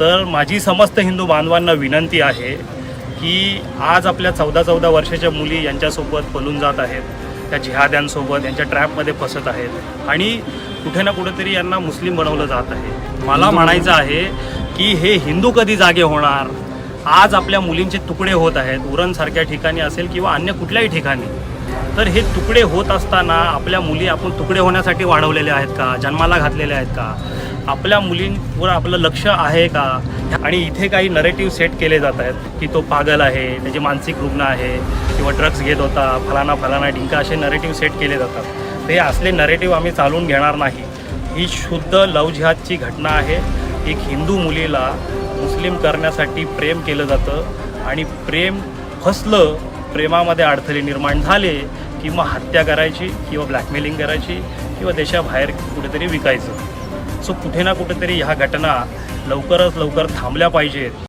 तर माझी समस्त हिंदू बांधवांना विनंती आहे की आज आपल्या चौदा चौदा वर्षाच्या मुली यांच्यासोबत पळून जात आहेत त्या जिहाद्यांसोबत यांच्या ट्रॅपमध्ये फसत आहेत आणि कुठे ना कुठेतरी यांना मुस्लिम बनवलं जात आहे. मला म्हणायचं आहे की हे हिंदू कधी जागे होणार? आज आपल्या मुलींचे तुकडे होत आहेत उरणसारख्या ठिकाणी असेल किंवा अन्य कुठल्याही ठिकाणी. तर हे तुकडे होत असताना आपल्या मुली आपण तुकडे होण्यासाठी वाढवलेले आहेत का? जन्माला घातलेले आहेत का? आपल्या मुलींवर आपलं लक्ष आहे का? आणि इथे काही नरेटिव्ह सेट केले जात आहेत की तो पागल आहे त्याचे मानसिक रुग्ण आहे किंवा ड्रग्ज घेत होता फलाना फलाना ढिंका असे नरेटिव्ह सेट केले जातात. तर हे असले नरेटिव्ह आम्ही चालवून घेणार नाही. ही शुद्ध लवजिहादची घटना आहे. एक हिंदू मुलीला मुस्लिम करण्यासाठी प्रेम केलं जातं आणि प्रेम फसलं प्रेमामध्ये अडथळे निर्माण झाले किंवा हत्या करायची किंवा ब्लॅकमेलिंग करायची किंवा देशाबाहेर कुठेतरी विकायचं. सो कुठे ना कुठेतरी ह्या घटना लवकरच लवकर थांबल्या पाहिजेत.